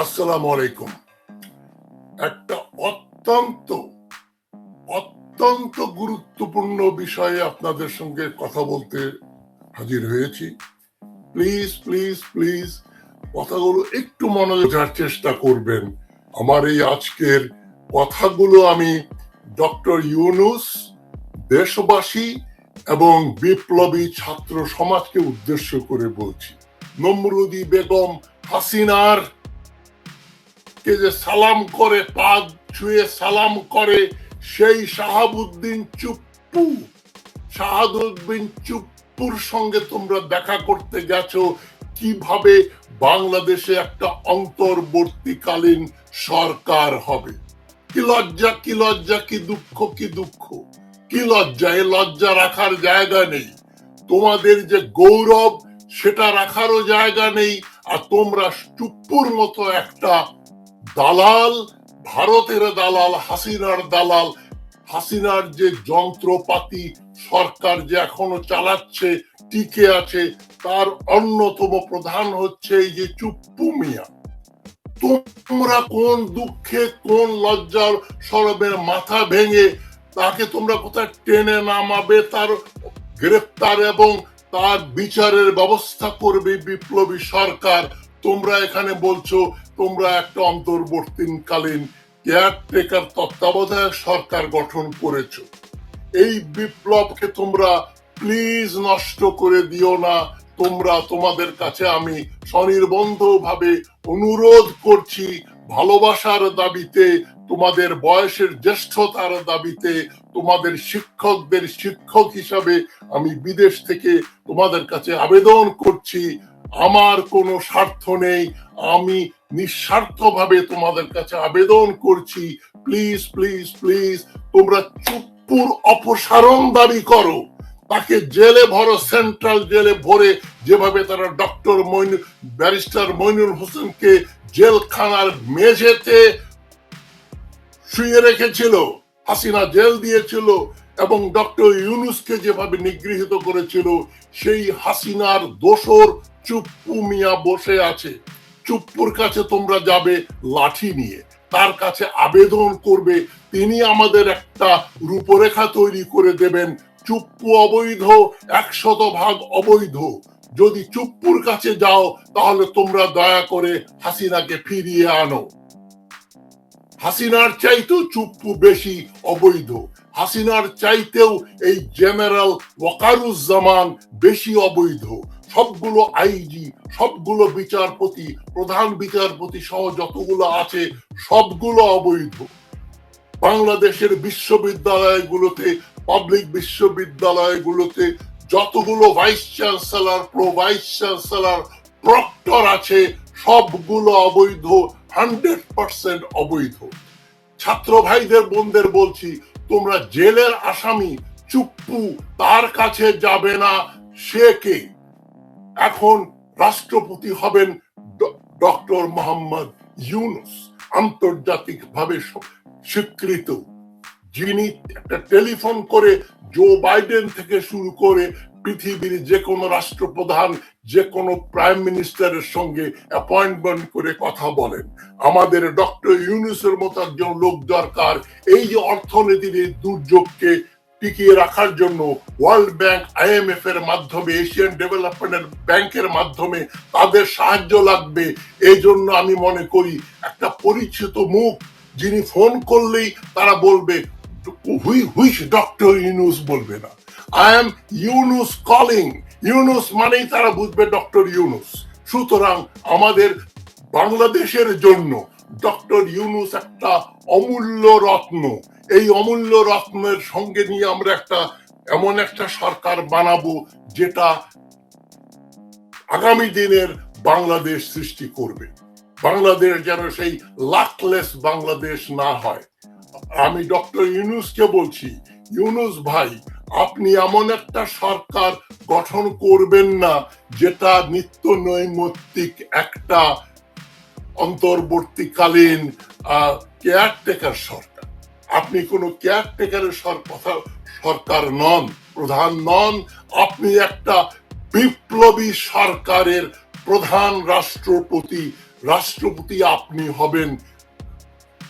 আসসালামু আলাইকুম। একটা অত্যন্ত অত্যন্ত গুরুত্বপূর্ণ বিষয়ে আপনাদের সঙ্গে কথা বলতে হাজির হয়েছি। প্লিজ প্লিজ প্লিজ কথাগুলো একটু মনোযোগার চেষ্টা করবেন। আমার এই আজকের কথাগুলো আমি ডক্টর ইউনুস, দেশবাসী এবং বিপ্লবী ছাত্র সমাজকে উদ্দেশ্য করে বলছি। নমরুদি বেগম হাসিনার কে যে সালাম করে পা ছুঁয়ে সালাম করে, সেই শাহাবুদ্দিন চুপ্পু, শাহাবুদ্দিন চুপ্পুর সঙ্গে তোমরা দেখা করতে গেছো কীভাবে বাংলাদেশে একটা অন্তর্বর্তীকালীন সরকার হবে? কি লজ্জা কি লজ্জা, কি দুঃখ কি দুঃখ? কি লজ্জা? এ লজ্জা রাখার জায়গা নেই। তোমাদের যে গৌরব, সেটা রাখারও জায়গা নেই। আর তোমরা চুপ্পুর মতো একটা দালাল, ভারতের দালাল, হাসিনার দালাল, হাসিনার যে যন্ত্রপাতি সরকার যে এখনও চালাচ্ছে, টিকে আছে, তার অন্যতম প্রধান হচ্ছে এই যে চুপ্পু মিয়া। তোমরা কোন দুঃখে, কোন লজ্জার সরবের মাথা ভেঙে, তাকে তোমরা কোথায় টেনে নামাবে, তার গ্রেপ্তার এবং তার বিচারের ব্যবস্থা করবে বিপ্লবী সরকার? তোমরা এখানে বলছো তোমরা একটা অন্তর্বর্তীকালীন কেয়ারটেকার তত্ত্বাবধায়ক সরকার গঠন করেছ। এই বিপ্লবকে তোমরা প্লিজ নষ্ট করে দিও না। তোমরা তোমাদের কাছে আমি স্বনির্বন্ধ ভাবে অনুরোধ করছি, ভালোবাসার দাবিতে, তোমাদের বয়সের জ্যেষ্ঠতার দাবিতে, তোমাদের শিক্ষকদের শিক্ষক হিসাবে আমি বিদেশ থেকে তোমাদের কাছে আবেদন করছি। আমার কোনো স্বার্থ নেই। আমি নিঃস্বার্থভাবে তোমাদের কাছে আবেদন করছি। প্লিজ প্লিজ প্লিজ তোমরা চুপ্পুর অপসারণ দাবি করো। তাকে জেলে ভরো, সেন্ট্রাল জেলে ভরে যেভাবে তারা ডক্টর মইন ব্যারিস্টার মইনুল হোসেনকে জেলখানার মেঝেতে শুয়ে রেখেছিল, হাসিনা জেল দিয়েছিল এবং ডক্টর ইউনুসকে যেভাবে নিগৃহীত করেছিল, সেই হাসিনার দোসর চুপ্পু মিয়া বসে আছে। চুপ্পুর কাছে তোমরা যাবে লাঠি নিয়ে। তার কাছে আবেদন করবে, তিনি আমাদের একটা রূপরেখা তৈরি করে দেবেন। চুপ্পু অবৈধ, একশত ভাগ অবৈধ। যদি চুপ্পুর কাছে যাও, তাহলে তোমরা দয়া করে হাসিনাকে ফিরিয়ে আনো। হাসিনার চাইতেও চুপ্পু বেশি অবৈধ। হাসিনার চাইতেও এই জেনারেল ওয়াকারুজ্জামান বেশি অবৈধ। সবগুলো আইজি, সবগুলো বিচারপতি, প্রধান বিচারপতি সহ যতগুলো আছে, সবগুলো অবৈধ। বাংলাদেশের বিশ্ববিদ্যালয়গুলোতে, পাবলিক বিশ্ববিদ্যালয়গুলোতে যতগুলো vice chancellor, pro vice chancellor, proctor আছে, সবগুলো অবৈধ, হান্ড্রেড পার্সেন্ট অবৈধ। ছাত্র ভাইদের বোনদের বলছি, তোমরা জেলের আসামি, চুপ্পু, তার কাছে যাবে না, সে কে? এখন রাষ্ট্রপতি হবেন ডক্টর মোহাম্মদ ইউনুস। আন্তর্জাতিক ভাবে স্বীকৃত। যিনি একটা টেলিফোন করে জো বাইডেন থেকে শুরু করে পৃথিবীর যে কোনো রাষ্ট্রপ্রধান যে কোনো প্রাইম মিনিস্টারের সঙ্গে অ্যাপয়েন্টমেন্ট করে কথা বলেন। আমাদের ডক্টর ইউনুসের মতো একজন লোক দরকার। এই যে অর্থনীতির দুর্যোগকে টিকিয়ে রাখার জন্য ওয়ার্ল্ড ব্যাংক, আইএমএফ এর মাধ্যমে, এশিয়ান ডেভেলপমেন্ট ব্যাংকের মাধ্যমে তাদের সাহায্য লাগবে। এই জন্য আমি মনে করি, একটা পরিচিত মুখ যিনি ফোন করলেই তারা বলবে, হুই হুইচ ডক্টর ইউনুস বলবে না। I am Yunus calling. Yunus মানেই তারা বুঝবে ডক্টর ইউনুস। সুতরাং আমাদের বাংলাদেশের জন্য ডক্টর ইউনুস একটা অমূল্য রত্ন। এই অমূল্য রত্নের সঙ্গে নিয়ে আমরা একটা, এমন একটা সরকার বানাবো যেটা আগামী দিনের বাংলাদেশ সৃষ্টি করবে। বাংলাদেশ যেন সেই লাকলেস বাংলাদেশ না হয়। আমি ডক্টর ইউনুসকে বলছি, ইউনুস ভাই, আপনি এমন একটা সরকার গঠন করবেন না যেটা নিত্য নৈমিত্তিক একটা অন্তর্বর্তীকালীন কেয়ারটেকার সরকার। আপনি কোনো কেয়ারটেকারের সরকার নন, প্রধান নন, আপনি একটা বিপ্লবী সরকারের প্রধান রাষ্ট্রপতি রাষ্ট্রপতি আপনি হবেন।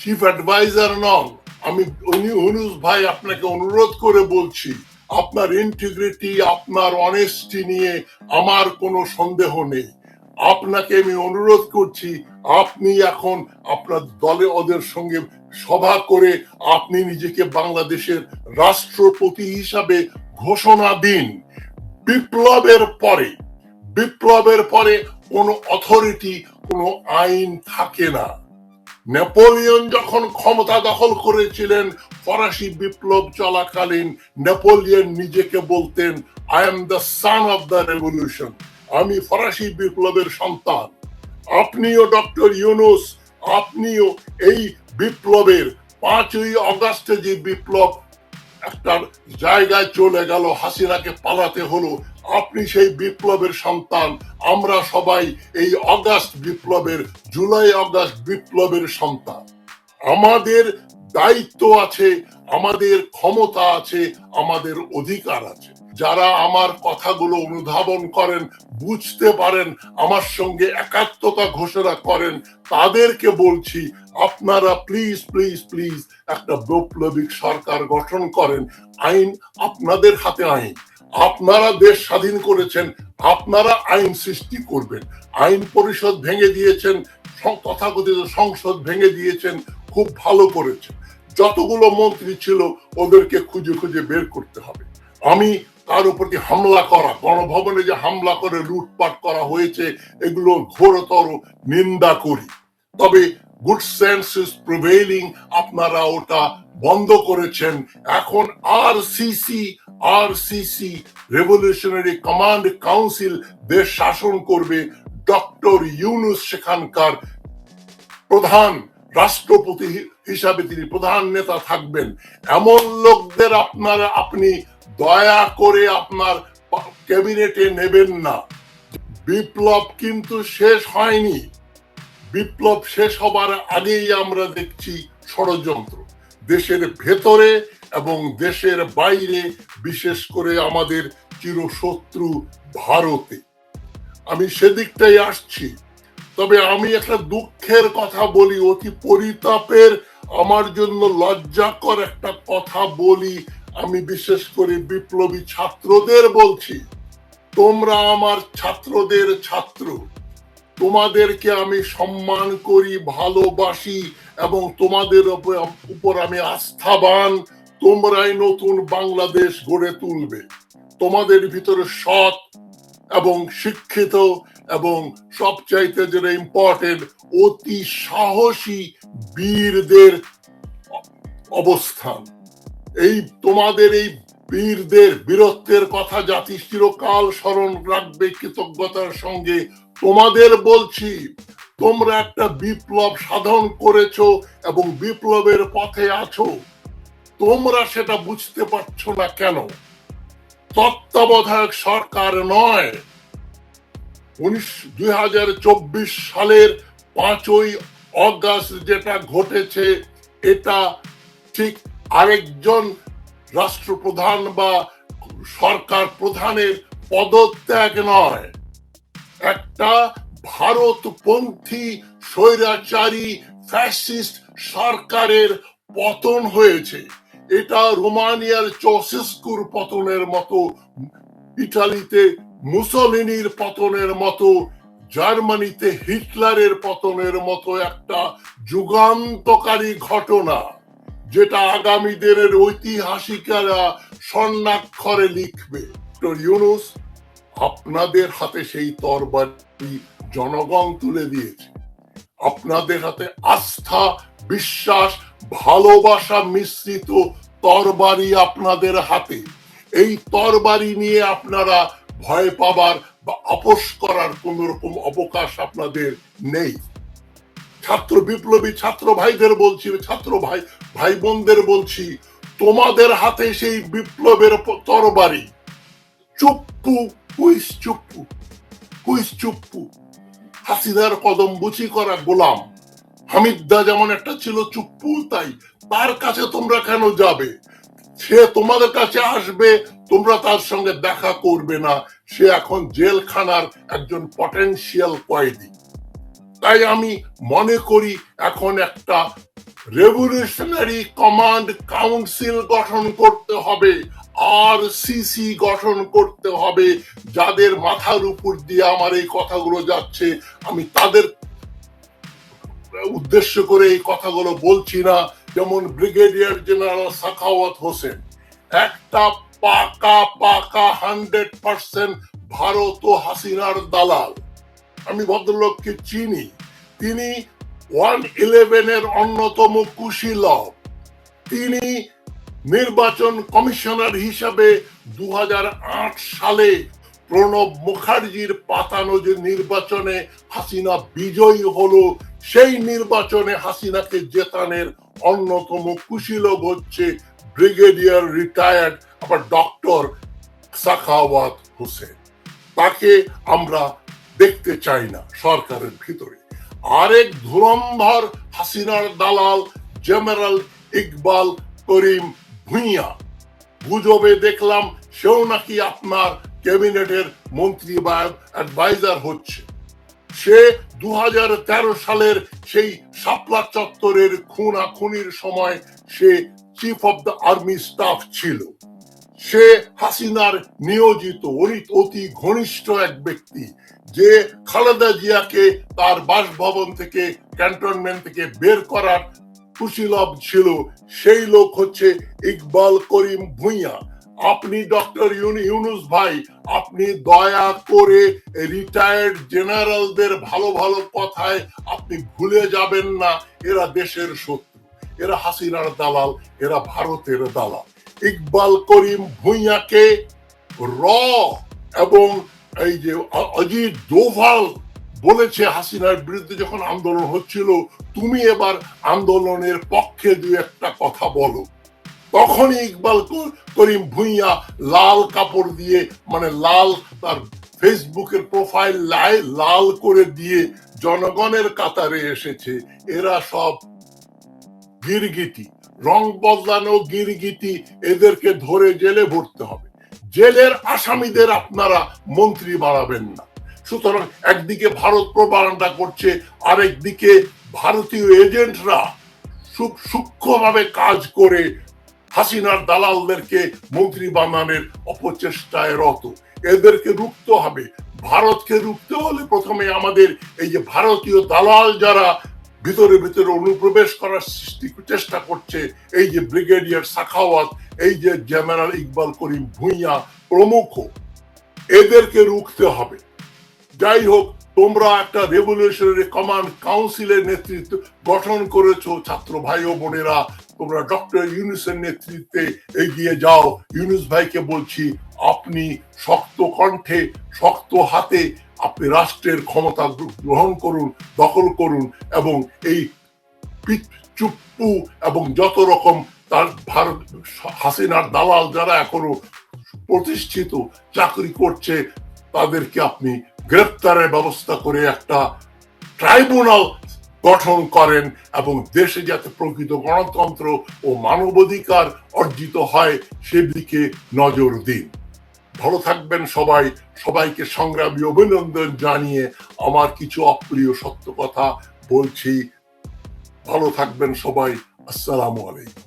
চিফ অ্যাডভাইজার নন। আমি উনি অনুজ ভাই আপনাকে অনুরোধ করে বলছি, আপনার ইন্টিগ্রিটি আপনার অনেস্টি নিয়ে আমার কোনো সন্দেহ নেই। আপনাকে আমি অনুরোধ করছি, আপনি এখন আপনার দলে ওদের সঙ্গে সভা করে আপনি নিজেকে বাংলাদেশের রাষ্ট্রপতি হিসাবে ঘোষণা দিন। বিপ্লবের পরে বিপ্লবের পরে কোনো অথরিটি, কোনো আইন থাকে না। নেপোলিয়ন যখন ক্ষমতা দখল করেছিলেন, ফরাসি বিপ্লব চলাকালীন নেপোলিয়ন নিজেকে বলতেন I am the son of the revolution আমি ফরাসি বিপ্লবের সন্তান। আপনিও ডক্টর ইউনুস, আপনিও এই বিপ্লবের পাঁচই অগাস্টে যে বিপ্লব, একটা জায়গায় চলে গেল, হাসিনাকে পালাতে হলো। আপনি সেই বিপ্লবের সন্তান। আমরা সবাই এই অগাস্ট বিপ্লবের, জুলাই অগাস্ট বিপ্লবের সন্তান। আমাদের দায়িত্ব আছে, আমাদের ক্ষমতা আছে, আমাদের অধিকার আছে। যারা আমার কথাগুলো অনুধাবন করেন বুঝতে পারেন, আমার সঙ্গে একাত্মতা ঘোষণা করেন, তাদেরকে বলছি, আপনারা প্লিজ প্লিজ প্লিজ একটা বৈপ্লবিক সরকার গঠন করেন, আইন আপনাদের হাতে আইন। আপনারা দেশ স্বাধীন করেছেন, আপনারা আইন সৃষ্টি করবেন। আইন পরিষদ ভেঙে দিয়েছেন তথাকথিত সংসদ ভেঙে দিয়েছেন, খুব ভালো করেছেন। যতগুলো মন্ত্রী ছিল, ওদেরকে খুঁজে খুঁজে বের করতে হবে। আমি তার উপর কি হামলা করা গণভবনে যে হামলা করে, লুটপাট করা হয়েছে, এগুলো ঘোরতর নিন্দা করি। তবে গুড সেন্স ইজ প্রিভেইলিং আপনারা ওটা বন্ধ করেছেন। এখন R CC R CC revolutionary command council দেশ শাসন করবে। ডক্টর ইউনুস সেখানকার প্রধান, রাষ্ট্রপতি হিসাবে তিনি প্রধান নেতা থাকবেন। এমন লোকদের আপনারা, আপনি দয়া করে আপনার ক্যাবিনেটে নেবেন না। বিপ্লব কিন্তু শেষ হয়নি। বিপ্লব শেষ হবার আগেই আমরা দেখছি ষড়যন্ত্র। দেশের ভেতরে এবং দেশের বাইরে, বিশেষ করে আমাদের চিরশত্রু ভারতে। আমি সেদিকটাই আসছি। তবে আমি একটা দুঃখের কথা বলি, অতি পরিতাপের, আমার জন্য লজ্জাকর একটা কথা বলি আমি বিশেষ করে বিপ্লবী ছাত্রদের বলছি, তোমরা আমার ছাত্রদের ছাত্র। তোমাদেরকে আমি সম্মান করি, ভালোবাসি, এবং তোমাদের উপর- আমি আস্থাবান। তোমরাই নতুন বাংলাদেশ গড়ে তুলবে। তোমাদের ভিতরে সৎ এবং শিক্ষিত এবং সবচাইতে যেটা ইম্পর্টেন্ট অতি সাহসী বীরদের অবস্থান। এই তোমাদের এই বীরদের, বীরত্বের কথা জাতি চিরকাল স্মরণ রাখবে কৃতজ্ঞতার সঙ্গে। তোমাদের বলছি, তোমরা একটা বিপ্লব সাধন করেছ এবং বিপ্লবের পথে আছো। তোমরা সেটা বুঝতে পারছ না কেন? তত্ত্বাবধায়ক সরকার নয়। উনিশ, দুই সালের পাঁচই অগাস্ট যেটা ঘটেছে, এটা ঠিক আরেকজন রাষ্ট্রপ্রধান বা সরকার প্রধানের পদত্যাগ নয়। একটা ভারতপন্থী স্বৈরাচারী ফ্যাসিস্ট সরকারের পতন হয়েছে। এটা রোমানিয়ার চৌসিস্কুর পতনের মতো, ইটালিতে মুসলিনির পতনের মতো, জার্মানিতে হিটলারের পতনের মতো একটা যুগান্তকারী ঘটনা। যেটা আগামী দিনের ঐতিহাসিকেরা স্বর্ণাক্ষরে লিখবে। ইউনুস আপনাদের হাতে সেই তরবারি জনগণ তুলে দিয়েছে। আপনাদের হাতে আস্থা, বিশ্বাস, ভালোবাসা মিশ্রিত তরবারি আপনাদের হাতে। এই তরবারি নিয়ে আপনারা ভয় পাবার বা আপোষ করার কোন রকম অবকাশ আপনাদের নেই। ছাত্র বিপ্লবী ছাত্র ভাইদের বলছি, ছাত্র ভাই ভাই বোনদের বলছি, তোমাদের হাতে সেই বিপ্লবের তরবারি। চুপ্পু হুইস চুপ্পু হুইস চুপ্পু। হাসিনার কদম বুচি করা গোলাম। হামিদদা যেমন একটা ছিল চুপ্পু, তাই তার কাছে তোমরা কেন যাবে? সে তোমাদের কাছে আসবে, তোমরা তার সঙ্গে দেখা করবে না। সে এখন জেলখানার একজন পটেনশিয়াল কয়েদি। তাই আমি মনে করি, এখন একটা রেভলিউশনারি কমান্ড কাউন্সিল গঠন করতে হবে আর সিসি গঠন করতে হবে। যাদের মাথার উপর দিয়ে আমার এই কথাগুলো যাচ্ছে, আমি তাদের উদ্দেশ্য করে এই কথাগুলো বলছি না, যেমন ব্রিগেডিয়ার জেনারেল সাখাওয়াত হোসেন। একটা পাকা পাকা হান্ড্রেড পার্সেন্ট ভারত ও হাসিনার দালাল। আমি ভদ্রলোককে চিনি। তিনি ওয়ান ইলেভেনের অন্যতম কুশীলভ তিনি নির্বাচন কমিশনার হিসাবে দু সালে প্রণব মুখার্জির পাতানো যে নির্বাচনে হাসিনা বিজয়ী হলো। সেই নির্বাচনে হাসিনাকে জেতানের অন্যতম কুশীলভ হচ্ছে ব্রিগেডিয়ার রিটায়ার্ড, আবার ডক্টর সাখাওয়াত হোসেন। তাকে আমরা দেখতে চাই না সরকারের ভিতরে। আরেক ধুরন্ধর হাসিনার দালাল জেনারেল ইকবাল করিম ভুইয়া। গুজবে দেখলাম সেও নাকি আপনার ক্যাবিনেটের মন্ত্রী বা অ্যাডভাইজার হচ্ছে। সে দু হাজার তেরো সালের সেই শাপলা চত্বরের খুনা খুনির সময় সে chief of the army staff ছিল। সে হাসিনার নিয়োজিত অতি ঘনিষ্ঠ এক ব্যক্তি, যে খালেদা জিয়াকে তার বাসভবন থেকে, ক্যান্টনমেন্ট থেকে বের করার কুশীলভ ছিল, সেই লোক হচ্ছে ইকবাল করিম ভুইয়া। আপনি ডক্টর ইউনুস ভাই, আপনি দয়া করে রিটায়ার্ড জেনারেলদের ভালো ভালো কথায় আপনি ভুলে যাবেন না, এরা দেশের শত্রু, এরা হাসিনার দালাল, এরা ভারতের দালাল। ইকবাল করিম ভুইয়াকে র এবং এই যে অজিত দোভাল বলেছে হাসিনার বিরুদ্ধে যখন আন্দোলন হচ্ছিল, তুমি এবার আন্দোলনের পক্ষে দু একটা কথা বলো। তখনই ইকবাল করিম ভুইয়া লাল কাপড় দিয়ে মানে লাল তার ফেসবুকের প্রোফাইল লাই, লাল করে দিয়ে জনগণের কাতারে এসেছে। এরা সব গিরগিটি। রং বদলানো গিরগিটি এদেরকে ধরে জেলে ভরতে হবে। জেলের আসামিদের আপনারা মন্ত্রী বাড়াবেন না। সুতরাং একদিকে ভারত প্রবারণা করছে, আরেকদিকে ভারতীয় এজেন্টরা খুব সূক্ষ্মভাবে কাজ করে হাসিনার দালালদেরকে মন্ত্রী বানানোর অপচেষ্টায় রত। এদেরকে রুখতে হবে। ভারতকে রুখতে হলে প্রথমে আমাদের এই যে ভারতীয় দালাল যারা ভিতরে ভিতরে অনুপ্রবেশ করার সৃষ্টি চেষ্টা করছে এই যে ব্রিগেডিয়ার সাখাওয়াত, এই যে জেনারেল ইকবাল করিম ভুইয়া প্রমুখ। এদেরকে রুখতে হবে। যাই হোক, তোমরা একটা রেভলিউশনারি কমান্ড কাউন্সিলের নেতৃত্ব গঠন করেছ, ছাত্র ভাই ও বোনেরা। তোমরা ডক্টর ইউনুসের নেতৃত্বে এগিয়ে যাও। ইউনুস ভাইকে বলছি, আপনি শক্ত কণ্ঠে, শক্ত হাতে আপনি রাষ্ট্রের ক্ষমতা গ্রহণ করুন, দখল করুন এবং এই চুপ্পু এবং যত রকম তার ভারত হাসিনার দালাল যারা এখনও প্রতিষ্ঠিত, চাকরি করছে, তাদেরকে আপনি গ্রেপ্তারের ব্যবস্থা করে একটা ট্রাইব্যুনাল গঠন করেন এবং দেশে যাতে প্রকৃত গণতন্ত্র ও মানবাধিকার অর্জিত হয়, সেদিকে নজর দিন। ভালো থাকবেন সবাই। সবাইকে সংগ্রামী অভিনন্দন জানিয়ে আমার কিছু অপ্রিয় সত্য কথা বলছি। ভালো থাকবেন সবাই। আসসালামু আলাইকুম।